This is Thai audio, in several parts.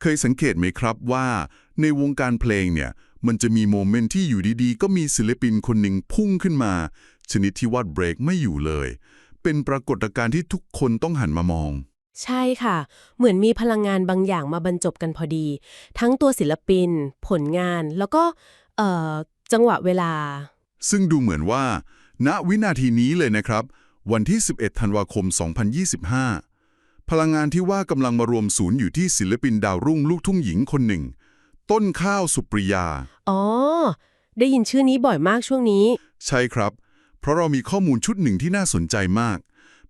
เคยสังเกตไหมครับว่าในวงการเพลงเนี่ยมันจะมีโมเมนต์ที่อยู่ดีๆ ก็มีศิลปินคนหนึ่งพุ่งขึ้นมา ชนิดที่ว่าเบรกไม่อยู่เลย เป็นปรากฏการณ์ที่ทุกคนต้องหันมามอง ใช่ค่ะ เหมือนมีพลังงานบางอย่างมาบรรจบกันพอดี ทั้งตัวศิลปิน ผลงาน แล้วก็เอ่อจังหวะเวลา ซึ่งดูเหมือนว่า ณวินาทีนี้เลยนะครับ วันที่ 11 ธันวาคม 2025 พลังงานที่ว่ากำลังมารวมศูนย์อยู่ที่ศิลปินดาวรุ่งลูกทุ่งหญิงคนหนึ่ง ต้นข้าวสุปริยา อ๋อ ได้ยินชื่อนี้บ่อยมากช่วงนี้ ใช่ครับ เพราะเรามีข้อมูลชุดหนึ่งที่น่าสนใจมาก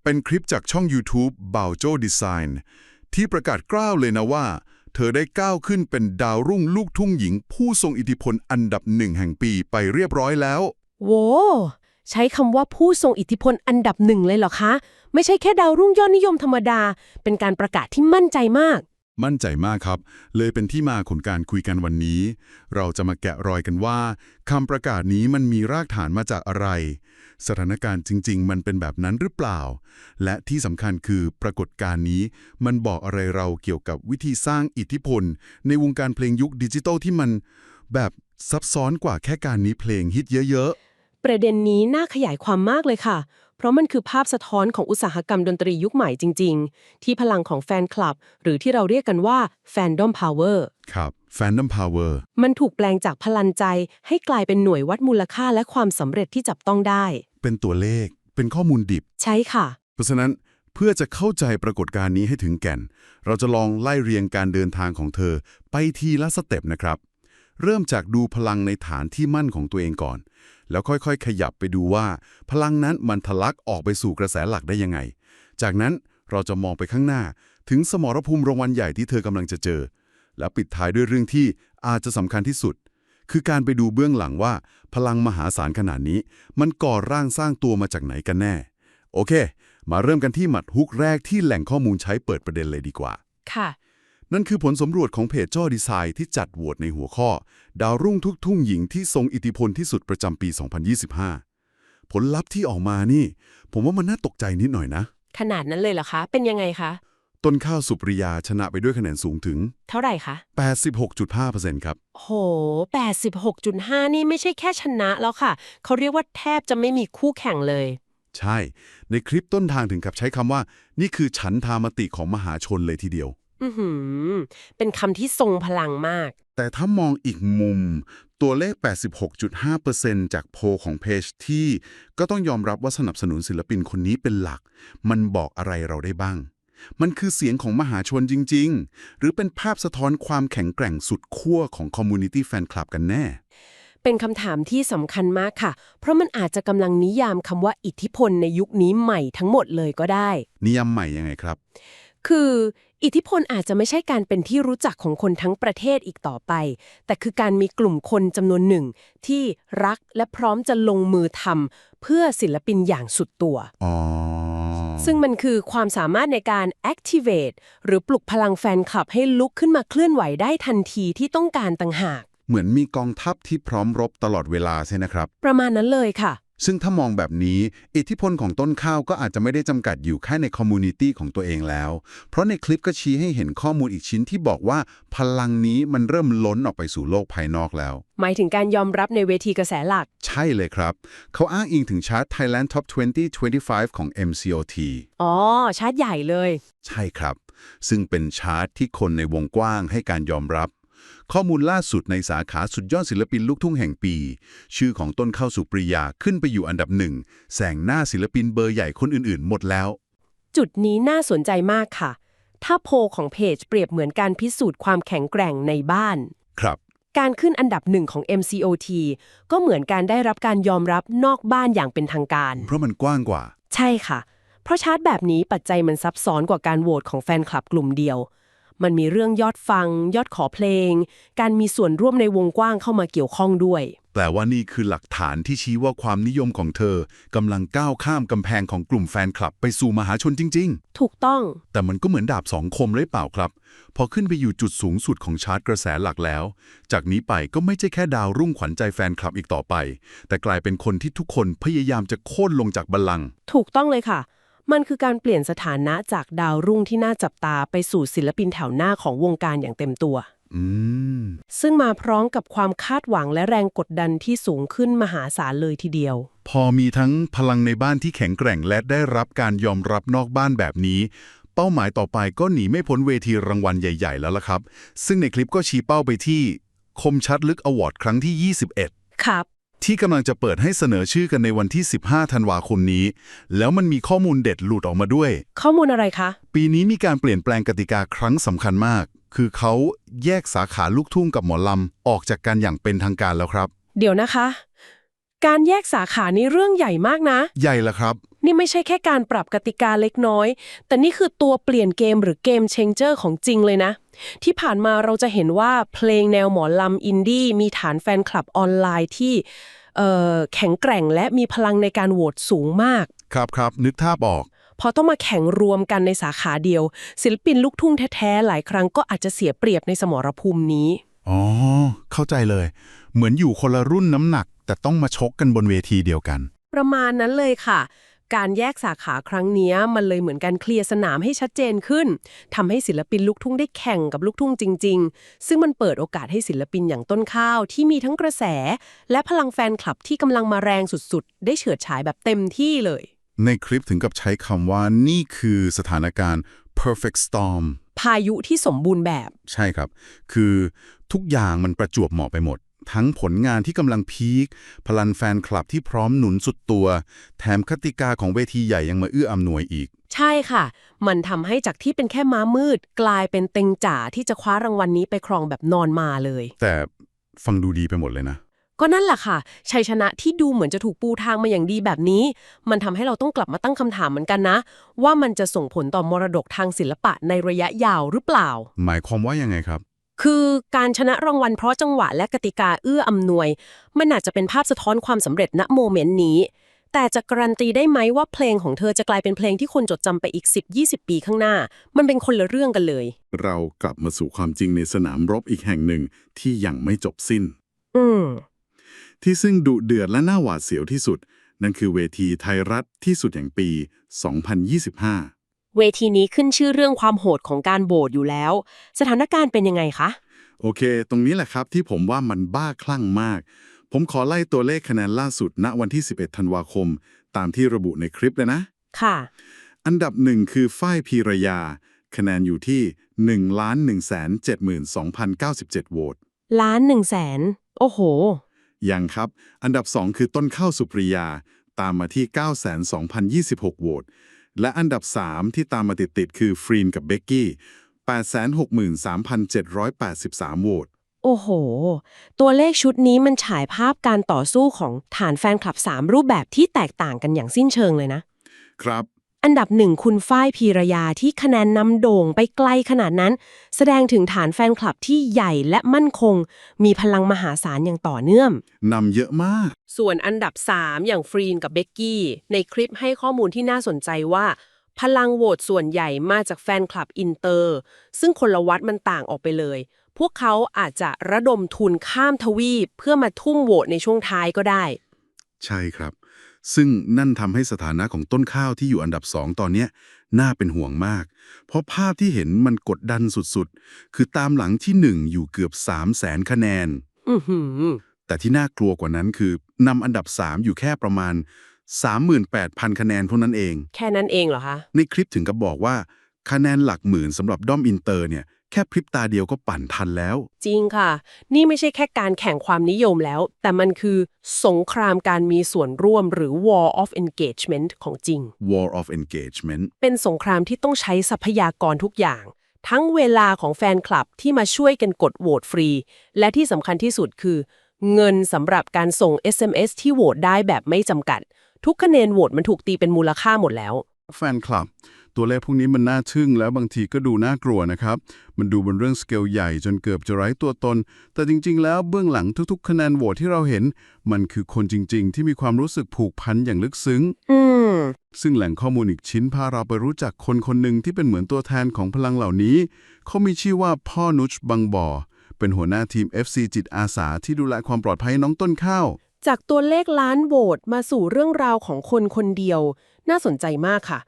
เป็นคลิปจากช่อง YouTube บ่าวโจดีไซน์ที่ประกาศกล้าวเลยนะว่า เธอได้ก้าวขึ้นเป็นดาวรุ่งลูกทุ่งหญิง ผู้ทรงอิทธิพลอันดับหนึ่งแห่งปีไปเรียบร้อยแล้ว โว้ใช้คำว่าผู้ทรงอิทธิพลอันดับหนึ่งเลยเหรอคะ ไม่ใช่แค่ดาวรุ่งยอดนิยมธรรมดา เป็นการประกาศที่มั่นใจมาก มั่นใจมากครับ เลยเป็นที่มาของการคุยกันวันนี้ เราจะมาแกะรอยกันว่าคำประกาศนี้มันมีรากฐานมาจากอะไร สถานการณ์จริง ๆ มันเป็นแบบนั้นหรือเปล่า และที่สำคัญคือปรากฏการณ์นี้ มันบอกอะไรเราเกี่ยวกับวิธีสร้างอิทธิพล ในวงการเพลงยุคดิจิตอลที่มันแบบซับซ้อนกว่าแค่การนี้เพลงฮิตเยอะ ประเด็นนี้น่าขยายความมากเลยค่ะ เพราะมันคือภาพสะท้อนของอุตสาหกรรมดนตรียุคใหม่จริง ๆ ที่พลังของแฟนคลับ หรือที่เราเรียกกันว่า Fandom Power ๆครับ Fandom Power มันถูกแปลงจากพลังใจ ให้กลายเป็นหน่วยวัดมูลค่าและความสำเร็จที่จับต้องได้ เป็นตัวเลข เป็นข้อมูลดิบ ใช่ค่ะ เพราะฉะนั้นเพื่อจะเข้าใจปรากฏการณ์นี้ให้ถึงแก่น เราจะลองไล่เรียงการเดินทางของเธอ ไปทีละสเต็ปนะครับ เริ่มจากดูพลังในฐานที่มั่นของตัวเองก่อน แล้วค่อยๆ ขยับไปดูว่า พลังนั้นมันทะลักออกไปสู่กระแสหลักได้ยังไง จากนั้นเราจะมองไปข้างหน้า ถึงสมรภูมิรางวัลใหญ่ที่เธอกำลังจะเจอ แล้วปิดท้ายด้วยเรื่องที่อาจจะสำคัญที่สุด คือการไปดูเบื้องหลังว่า พลังมหาศาลขนาดนี้ มันก่อร่างสร้างตัวมาจากไหนกันแน่ โอเค มาเริ่มกันที่หมัดฮุกแรกที่แหล่งข้อมูลใช้เปิดประเด็นเลยดีกว่า ค่ะ นั่นคือผลสำรวจของเพจจ้อดีไซน์ที่จัดโหวตในหัวข้อ ดาวรุ่งทุกทุ่งหญิงที่ทรงอิทธิพลที่สุดประจำปี 2025 ผลลัพธ์ที่ออกมานี่ ผมว่ามันน่าตกใจนิดหน่อยนะ ขนาดนั้นเลยเหรอคะ เป็นยังไงคะ ต้นข้าวสุปริยาชนะไปด้วยคะแนนสูงถึง เท่าไหร่คะ 86.5%ครับ โห 86.5 นี่ไม่ใช่แค่ชนะแล้วค่ะ เขาเรียกว่าแทบจะไม่มีคู่แข่งเลยใช่ ในคลิปต้นทางถึงกับใช้คำว่า นี่คือฉันทามติของมหาชนเลยทีเดียว อือหือ เป็นคำที่ทรงพลังมาก แต่ถ้ามองอีกมุม ตัวเลข 86.5%จากโพลของเพจที่ก็ต้องยอมรับว่าสนับสนุนศิลปินคนนี้เป็นหลัก มันบอกอะไรเราได้บ้าง มันคือเสียงของมหาชนจริง ๆ หรือเป็นภาพสะท้อนความแข็งแกร่งสุดขั้วของคอมมูนิตี้แฟนคลับกันแน่ เป็นคำถามที่สำคัญมากค่ะ เพราะมันอาจจะกำลังนิยามคำว่าอิทธิพลในยุคนี้ใหม่ทั้งหมดเลยก็ได้ นิยามใหม่ยังไงครับ คือ อิทธิพลอาจจะไม่ใช่การเป็นที่รู้จักของคนทั้งประเทศอีกต่อไป แต่คือการมีกลุ่มคนจำนวนหนึ่ง ที่รักและพร้อมจะลงมือทำเพื่อศิลปินอย่างสุดตัวอ๋อซึ่งมันคือความสามารถในการ activate หรือปลุกพลังแฟนคลับให้ลุกขึ้นมาเคลื่อนไหวได้ทันทีที่ต้องการต่างหาก เหมือนมีกองทัพที่พร้อมรบตลอดเวลาใช่นะครับ ประมาณนั้นเลยค่ะ ซึ่งถ้ามองแบบนี้อิทธิพลของต้นข้าวก็อาจจะไม่ได้จำกัดอยู่แค่ในคอมมูนิตี้ของตัวเองแล้ว เพราะในคลิปก็ชี้ให้เห็นข้อมูลอีกชิ้นที่บอกว่าพลังนี้มันเริ่มล้นออกไปสู่โลกภายนอกแล้ว หมายถึงการยอมรับในเวทีกระแสหลัก ใช่เลยครับ เขาอ้างอิงถึงชาร์ต Thailand Top 2025 ของ MCOT อ๋อ ชาร์จใหญ่เลย ใช่ครับ ซึ่งเป็นชาร์ตที่คนในวงกว้างให้การยอมรับ ข้อมูลล่าสุดในสาขาสุดยอดศิลปินลูกทุ่งแห่งปี ชื่อของต้นข้าวสุปริยาขึ้นไปอยู่อันดับหนึ่งแซงหน้าศิลปินเบอร์ใหญ่คนอื่นๆ หมดแล้ว จุดนี้น่าสนใจมากค่ะ ถ้าโพลของเพจเปรียบเหมือนการพิสูจน์ความแข็งแกร่งในบ้าน ครับ การขึ้นอันดับหนึ่งของ MCOT ก็เหมือนการได้รับการยอมรับนอกบ้านอย่างเป็นทางการ เพราะมันกว้างกว่า ใช่ค่ะ เพราะชาร์ตแบบนี้ปัจจัยมันซับซ้อนกว่าการโหวตของแฟนคลับกลุ่มเดียว มันมีเรื่องยอดฟัง ยอดขอเพลง การมีส่วนร่วมในวงกว้างเข้ามาเกี่ยวข้องด้วย แปลว่านี่คือหลักฐานที่ชี้ว่าความนิยมของเธอกำลังก้าวข้ามกำแพงของกลุ่มแฟนคลับไปสู่มหาชนจริง ๆ ถูกต้อง แต่มันก็เหมือนดาบสองคมเลยเปล่าครับ พอขึ้นไปอยู่จุดสูงสุดของชาร์ตกระแสหลักแล้ว จากนี้ไปก็ไม่ใช่แค่ดาวรุ่งขวัญใจแฟนคลับอีกต่อไป แต่กลายเป็นคนที่ทุกคนพยายามจะโค่นลงจากบัลลังก์ถูกต้องเลยค่ะ มันคือการเปลี่ยนสถานะจากดาวรุ่งที่น่าจับตาไปสู่ศิลปินแถวหน้าของวงการอย่างเต็มตัวอืมซึ่งมาพร้อมกับความคาดหวังและแรงกดดันที่สูงขึ้นมหาศาลเลยทีเดียว พอมีทั้งพลังในบ้านที่แข็งแกร่งและได้รับการยอมรับนอกบ้านแบบนี้ เป้าหมายต่อไปก็หนีไม่พ้นเวทีรางวัลใหญ่ ๆ แล้วล่ะครับ ซึ่งในคลิปก็ชี้เป้าไปที่คมชัดลึกอวอร์ดครั้งที่ 21 ครับ ที่กำลังจะเปิดให้เสนอชื่อกันในวันที่ 15 ธันวาคมนี้ แล้วมันมีข้อมูลเด็ดหลุดออกมาด้วย ข้อมูลอะไรคะ ปีนี้มีการเปลี่ยนแปลงกติกาครั้งสำคัญมาก คือเขาแยกสาขาลูกทุ่งกับหมอลำ ออกจากกันอย่างเป็นทางการแล้วครับ เดี๋ยวนะคะ การแยกสาขานี้เรื่องใหญ่มากนะ ใหญ่ละครับ นี่ไม่ใช่แค่การปรับกติกาเล็กน้อย แต่นี่คือตัวเปลี่ยนเกมหรือเกมเชงเจอร์ของจริงเลยนะ ที่ผ่านมาเราจะเห็นว่าเพลงแนวหมอลำอินดี้มีฐานแฟนคลับออนไลน์ที่เอ่อแข็งแกร่งและมีพลังในการโหวตสูงมาก ครับครับนึกภาพออกพอต้องมาแข่งรวมกันในสาขาเดียว ศิลปินลูกทุ่งแท้ๆหลายครั้งก็อาจจะเสียเปรียบในสมรภูมินี้ อ๋อ เข้าใจเลย เหมือนอยู่คนละรุ่นน้ำหนัก แต่ต้องมาชกกันบนเวทีเดียวกัน ประมาณนั้นเลยค่ะ การแยกสาขาครั้งเนี้ยมันเลยเหมือนการเคลียร์สนามให้ชัดเจนขึ้นทำให้ศิลปินลูกทุ่งได้แข่งกับลูกทุ่งจริง ๆ ซึ่งมันเปิดโอกาสให้ศิลปินอย่างต้นข้าวที่มีทั้งกระแส และพลังแฟนคลับที่กำลังมาแรงสุดๆ ได้เฉิดฉายแบบเต็มที่เลย ในคลิปถึงกับใช้คำว่านี่คือสถานการณ์ perfect storm พายุที่สมบูรณ์แบบ ใช่ครับ คือทุกอย่างมันประจวบเหมาะไปหมด ทั้งผลงานที่กำลังพีค พลันแฟนคลับที่พร้อมหนุนสุดตัว แถมกติกาของเวทีใหญ่ยังมาเอื้ออำนวยอีก ใช่ค่ะ มันทำให้จากที่เป็นแค่ม้ามืด กลายเป็นเต็งจ๋าที่จะคว้ารางวัลนี้ไปครองแบบนอนมาเลย แต่ฟังดูดีไปหมดเลยนะ ก็นั่นแหละค่ะ ชัยชนะที่ดูเหมือนจะถูกปูทางมาอย่างดีแบบนี้ มันทำให้เราต้องกลับมาตั้งคำถามเหมือนกันนะ ว่ามันจะส่งผลต่อมรดกทางศิลปะในระยะยาวหรือเปล่า หมายความว่ายังไงครับ คือการชนะรางวัลเพราะจังหวะและกติกาเอื้ออำนวย มันอาจจะเป็นภาพสะท้อนความสำเร็จณโมเมนต์นี้ แต่จะการันตีได้ไหมว่าเพลงของเธอจะกลายเป็นเพลงที่คนจดจำไปอีก 10-20 ปีข้างหน้า มันเป็นคนละเรื่องกันเลย เรากลับมาสู่ความจริงในสนามรบอีกแห่งหนึ่งที่ยังไม่จบสิ้น อืมที่ซึ่งดุเดือดและน่าหวาดเสียวที่สุด นั่นคือเวทีไทยรัฐที่สุดแห่งปี 2025 เวทีนี้ขึ้นชื่อเรื่องความโหดของการโบสอยู่แล้ว สถานการณ์เป็นยังไงคะ โอเค ตรงนี้แหละครับที่ผมว่ามันบ้าคลั่งมาก ผมขอไล่ตัวเลขคะแนนล่าสุด ณวันที่ 11 ธันวาคม ตามที่ระบุในคลิปเลยนะ ค่ะ อันดับหนึ่งคือฝ้ายพีรยา คะแนนอยู่ที่ 1 1 7 2 0 9 7 โหวตล้านหนึ่งแสนโอ้โห ยังครับ อันดับ2คือต้นข้าวสุปริยา ตามมาที่ 9,2,026 โหวต และอันดับ 3 ที่ตามมาติดๆคือฟรีนกับเบกกี้863,783 โหวต โอ้โห ตัวเลขชุดนี้มันฉายภาพการต่อสู้ของฐานแฟนคลับ 3 รูปแบบที่แตกต่างกันอย่างสิ้นเชิงเลยนะ ครับ อันดับหนึ่งคุณฝ้ายพีรยาที่คะแนนนำโด่งไปไกลขนาดนั้น แสดงถึงฐานแฟนคลับที่ใหญ่และมั่นคง มีพลังมหาศาลอย่างต่อเนื่อง นำเยอะมาก ส่วนอันดับ 3 อย่างฟรีนกับเบกกี้ ในคลิปให้ข้อมูลที่น่าสนใจว่า พลังโหวตส่วนใหญ่มาจากแฟนคลับอินเตอร์ ซึ่งคนละวัดมันต่างออกไปเลย พวกเขาอาจจะระดมทุนข้ามทวีปเพื่อมาทุ่มโหวตในช่วงท้ายก็ได้ ใช่ครับ ซึ่งนั่นทำให้สถานะของต้นข้าวที่อยู่อันดับสองตอนเนี้ยน่าเป็นห่วงมาก เพราะภาพที่เห็นมันกดดันสุดๆ คือตามหลังที่หนึ่งอยู่เกือบ3 0 0แสนคะแนนอือหือแต่ที่น่ากลัวกว่านั้นคือนำอันดับ 3 อยู่แค่ประมาณ 38,000 คะแนนเท่านั้นเอง แค่นั้นเองเหรอคะ ในคลิปถึงกับบอกว่า คะแนนหลักหมื่นสำหรับด้อมอินเตอร์เนี่ย แค่พริบตาเดียวก็ปั่นทันแล้ว จริงค่ะ นี่ไม่ใช่แค่การแข่งความนิยมแล้ว แต่มันคือสงครามการมีส่วนร่วมหรือ war of engagement ของจริง War of Engagement เป็นสงครามที่ต้องใช้ทรัพยากรทุกอย่าง ทั้งเวลาของแฟนคลับที่มาช่วยกันกดโหวตฟรี และที่สำคัญที่สุดคือ เงินสำหรับการส่ง SMS ที่โหวตได้แบบไม่จำกัด ทุกคะแนนโหวตมันถูกตีเป็นมูลค่าหมดแล้ว แฟนคลับ ตัวเลขพวกนี้มันน่าทึ่งแล้วบางทีก็ดูน่ากลัวนะครับ มันดูเป็นเรื่องสเกลใหญ่จนเกือบจะไร้ตัวตน แต่จริง ๆ แล้วเบื้องหลังทุกๆ คะแนนโหวตที่เราเห็น มันคือคนจริง ๆ ที่มีความรู้สึกผูกพันอย่างลึกซึ้งอืมซึ่งแหล่งข้อมูลอีกชิ้นพาเราไปรู้จักคนคนหนึ่งที่เป็นเหมือนตัวแทนของพลังเหล่านี้ เขามีชื่อว่าพ่อนุชบังบ่อ เป็นหัวหน้าทีม FC จิตอาสาที่ดูแลความปลอดภัยน้องต้นข้าว จากตัวเลขล้านโหวตมาสู่เรื่องราวของคนคนเดียว น่าสนใจมากค่ะ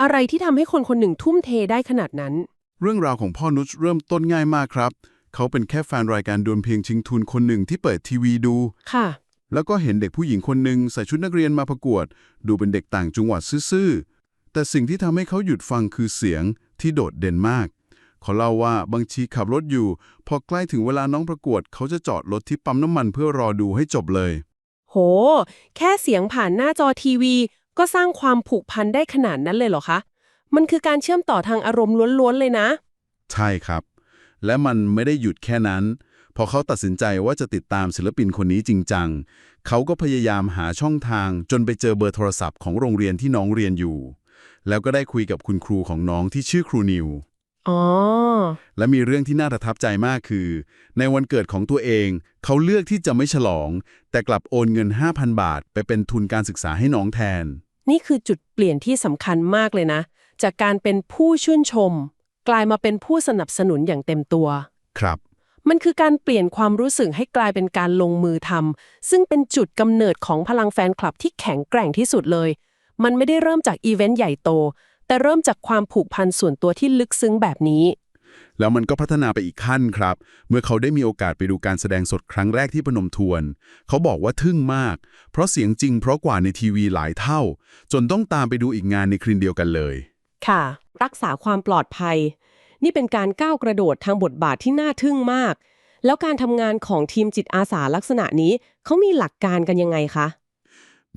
อะไรที่ทำให้คนคนหนึ่งทุ่มเทได้ขนาดนั้น เรื่องราวของพ่อนุชเริ่มต้นง่ายมากครับ เขาเป็นแค่แฟนรายการดวลเพลงชิงทุนคนหนึ่งที่เปิดทีวีดู ค่ะ แล้วก็เห็นเด็กผู้หญิงคนหนึ่งใส่ชุดนักเรียนมาประกวด ดูเป็นเด็กต่างจังหวัดซื่อๆแต่สิ่งที่ทำให้เขาหยุดฟังคือเสียงที่โดดเด่นมากเขาเล่าว่าบางทีขับรถอยู่ พอใกล้ถึงเวลาน้องประกวด เขาจะจอดรถที่ปั๊มน้ำมันเพื่อรอดูให้จบเลย โห แค่เสียงผ่านหน้าจอทีวี ก็สร้างความผูกพันได้ขนาดนั้นเลยเหรอคะ มันคือการเชื่อมต่อทางอารมณ์ล้วนๆเลยนะ ใช่ครับ และมันไม่ได้หยุดแค่นั้น พอเขาตัดสินใจว่าจะติดตามศิลปินคนนี้จริงจัง เขาก็พยายามหาช่องทางจนไปเจอเบอร์โทรศัพท์ของโรงเรียนที่น้องเรียนอยู่ แล้วก็ได้คุยกับคุณครูของน้องที่ชื่อครูนิว อ๋อ และมีเรื่องที่น่าประทับใจมากคือ ในวันเกิดของตัวเอง เขาเลือกที่จะไม่ฉลอง แต่กลับโอนเงิน 5,000 บาท ไปเป็นทุนการศึกษาให้น้องแทน นี่คือจุดเปลี่ยนที่สำคัญมากเลยนะ จากการเป็นผู้ชื่นชม กลายมาเป็นผู้สนับสนุนอย่างเต็มตัว ครับ มันคือการเปลี่ยนความรู้สึกให้กลายเป็นการลงมือทำซึ่งเป็นจุดกำเนิดของพลังแฟนคลับที่แข็งแกร่งที่สุดเลย มันไม่ได้เริ่มจากอีเวนต์ใหญ่โต แต่เริ่มจากความผูกพันส่วนตัวที่ลึกซึ้งแบบนี้ แล้วมันก็พัฒนาไปอีกขั้นครับ เมื่อเขาได้มีโอกาสไปดูการแสดงสดครั้งแรกที่พนมทวน เขาบอกว่าทึ่งมาก เพราะเสียงจริงเพราะกว่าในทีวีหลายเท่า จนต้องตามไปดูอีกงานในคืนเดียวกันเลย ค่ะ รักษาความปลอดภัย นี่เป็นการก้าวกระโดดทางบทบาทที่น่าทึ่งมาก แล้วการทำงานของทีมจิตอาสาลักษณะนี้เขามีหลักการกันยังไงคะ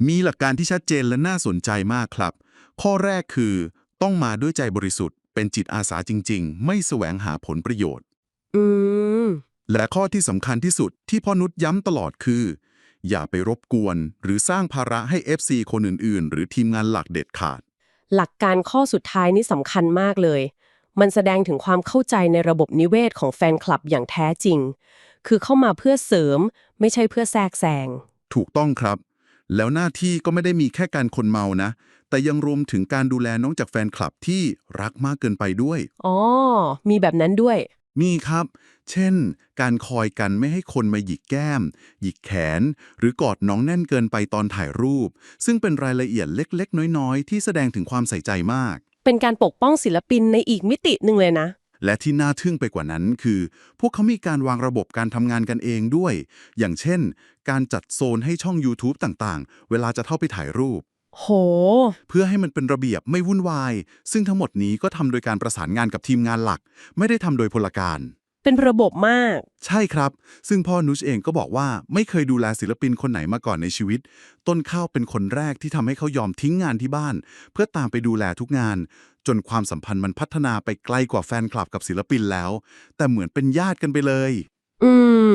มีหลักการที่ชัดเจนและน่าสนใจมากครับ ข้อแรกคือ ต้องมาด้วยใจบริสุทธิ์ เป็นจิตอาสาจริง ๆ ไม่แสวงหาผลประโยชน์ อืม และข้อที่สำคัญที่สุดที่พ่อนุชย้ำตลอดคือ อย่าไปรบกวน หรือสร้างภาระให้ FC คนอื่น ๆ หรือทีมงานหลักเด็ดขาด หลักการข้อสุดท้ายนี่สำคัญมากเลย มันแสดงถึงความเข้าใจในระบบนิเวศของแฟนคลับอย่างแท้จริง คือเข้ามาเพื่อเสริม ไม่ใช่เพื่อแทรกแซง ถูกต้องครับ แล้วหน้าที่ก็ไม่ได้มีแค่การคนเมานะ แต่ยังรวมถึงการดูแลน้องจากแฟนคลับที่รักมากเกินไปด้วย อ๋อ มีแบบนั้นด้วย มีครับ เช่น การคอยกันไม่ให้คนมาหยิกแก้ม หยิกแขน หรือกอดน้องแน่นเกินไปตอนถ่ายรูป ซึ่งเป็นรายละเอียดเล็ก ๆ น้อย ๆ ที่แสดงถึงความใส่ใจมาก เป็นการปกป้องศิลปินในอีกมิติหนึ่งเลยนะและที่น่าทึ่งไปกว่านั้นคือ พวกเขามีการวางระบบการทำงานกันเองด้วย อย่างเช่น การจัดโซนให้ช่อง YouTube ต่างๆ เวลาจะเข้าไปถ่ายรูป โห เพื่อให้มันเป็นระเบียบไม่วุ่นวาย ซึ่งทั้งหมดนี้ก็ทำโดยการประสานงานกับทีมงานหลัก ไม่ได้ทำโดยพลการ เป็นระบบมาก ใช่ครับ ซึ่งพ่อนุชเองก็บอกว่าไม่เคยดูแลศิลปินคนไหนมาก่อนในชีวิต ต้นข้าวเป็นคนแรกที่ทำให้เขายอมทิ้งงานที่บ้าน เพื่อตามไปดูแลทุกงาน จนความสัมพันธ์มันพัฒนาไปไกลกว่าแฟนคลับกับศิลปินแล้ว แต่เหมือนเป็นญาติกันไปเลย อืม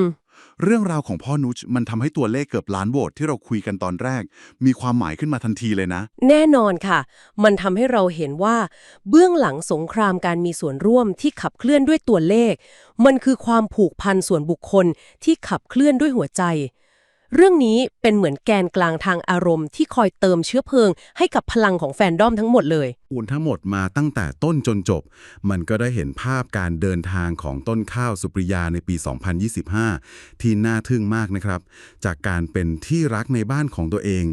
เรื่องราวของพ่อนุชมันทำให้ตัวเลขเกือบล้านโหวตที่เราคุยกันตอนแรก มีความหมายขึ้นมาทันทีเลยนะ แน่นอนค่ะ มันทำให้เราเห็นว่า เบื้องหลังสงครามการมีส่วนร่วมที่ขับเคลื่อนด้วยตัวเลข มันคือความผูกพันส่วนบุคคลที่ขับเคลื่อนด้วยหัวใจ เรื่องนี้เป็นเหมือนแกนกลางทางอารมณ์ที่คอยเติมเชื้อเพลิง ให้กับพลังของแฟนดอมทั้งหมดเลยปูนทั้งหมดมาตั้งแต่ต้นจนจบ มันก็ได้เห็นภาพการเดินทางของต้นข้าวสุปริยาในปี 2025 ที่น่าทึ่งมากนะครับ จากการเป็นที่รักในบ้านของตัวเอง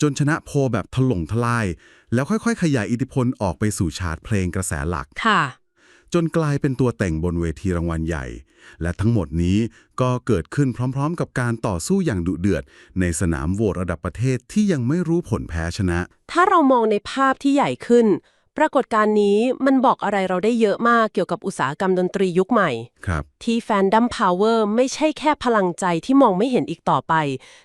จนชนะโพลแบบถล่มทลาย แล้วค่อยๆ ขยายอิทธิพลออกไปสู่ชาร์ตเพลงกระแสหลักค่ะ จนกลายเป็นตัวแต่งบนเวทีรางวัลใหญ่ และทั้งหมดนี้ก็เกิดขึ้นพร้อมๆ กับการต่อสู้อย่างดุเดือด ในสนามโหวตระดับประเทศที่ยังไม่รู้ผลแพ้ชนะ ถ้าเรามองในภาพที่ใหญ่ขึ้น ปรากฏการณ์นี้มันบอกอะไรเราได้เยอะมากเกี่ยวกับอุตสาหกรรมดนตรียุคใหม่ ครับ ที่แฟนดัมพาวเวอร์ไม่ใช่แค่พลังใจที่มองไม่เห็นอีกต่อไป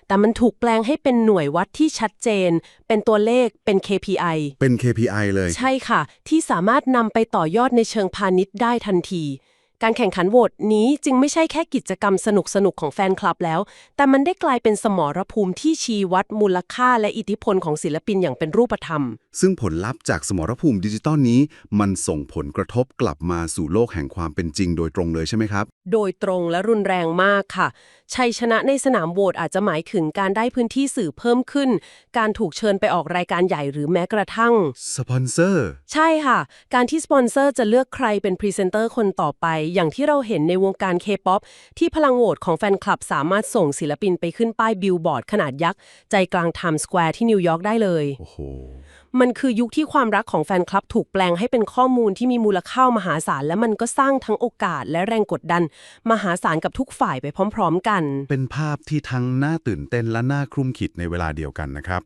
แต่มันถูกแปลงให้เป็นหน่วยวัดที่ชัดเจน เป็นตัวเลขเป็น KPI เป็น KPI เลย ใช่ค่ะ ที่สามารถนำไปต่อยอดในเชิงพาณิชย์ได้ทันที การแข่งขันโหวตนี้จึงไม่ใช่แค่กิจกรรมสนุกๆของแฟนคลับแล้ว แต่มันได้กลายเป็นสมรภูมิที่ชี้วัดมูลค่าและอิทธิพลของศิลปินอย่างเป็นรูปธรรม ซึ่งผลลัพธ์จากสมรภูมิดิจิตอลนี้ มันส่งผลกระทบกลับมาสู่โลกแห่งความเป็นจริงโดยตรงเลยใช่ไหมครับ โดยตรงและรุนแรงมากค่ะ ชัยชนะในสนามโหวตอาจจะหมายถึงการได้พื้นที่สื่อเพิ่มขึ้น การถูกเชิญไปออกรายการใหญ่หรือแม้กระทั่ง สปอนเซอร์ ใช่ค่ะ การที่สปอนเซอร์จะเลือกใครเป็นพรีเซนเตอร์คนต่อไปอย่างที่เราเห็นในวงการเคป๊อปที่พลังโหวตของแฟนคลับสามารถส่งศิลปินไปขึ้นป้ายบิลบอร์ดขนาดยักษ์ ใจกลางไทม์สแควร์ที่นิวยอร์กได้เลย โอ้โห มันคือยุคที่ความรักของแฟนคลับถูกแปลงให้เป็นข้อมูลที่มีมูลค่ามหาศาล และมันก็สร้างทั้งโอกาสและแรงกดดัน มหาศาลกับทุกฝ่ายไปพร้อม ๆ กัน เป็นภาพที่ทั้งน่าตื่นเต้นและน่าครุ่มขิดในเวลาเดียวกันนะครับ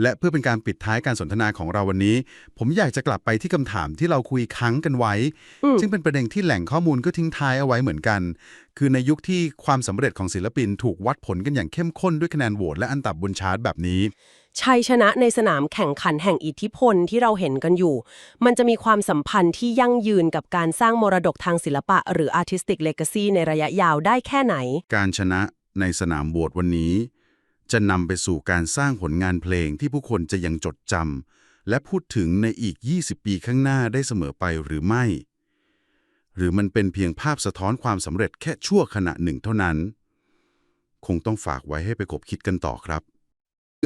และเพื่อเป็นการปิดท้ายการสนทนาของเราวันนี้ ผมอยากจะกลับไปที่คำถามที่เราคุยค้างกันไว้อืมซึ่งเป็นประเด็นที่แหล่งข้อมูลก็ทิ้งท้ายเอาไว้เหมือนกัน คือในยุคที่ความสำเร็จของศิลปิน ถูกวัดผลกันอย่างเข้มข้นด้วยคะแนนโหวตและอันดับบนชาร์ตแบบนี้ ชัยชนะในสนามแข่งขันแห่งอิทธิพลที่เราเห็นกันอยู่ มันจะมีความสัมพันธ์ที่ยั่งยืนกับการสร้างมรดกทางศิลปะ หรือ artistic legacy ในระยะยาวได้แค่ไหน การชนะในสนามโหวตวันนี้ จะนำไปสู่การสร้างผลงานเพลงที่ผู้คนจะยังจดจำและพูดถึงในอีก 20 ปีข้างหน้าได้เสมอไปหรือไม่ หรือมันเป็นเพียงภาพสะท้อนความสำเร็จแค่ชั่วขณะหนึ่งเท่านั้น คงต้องฝากไว้ให้ไปคบคิดกันต่อครับ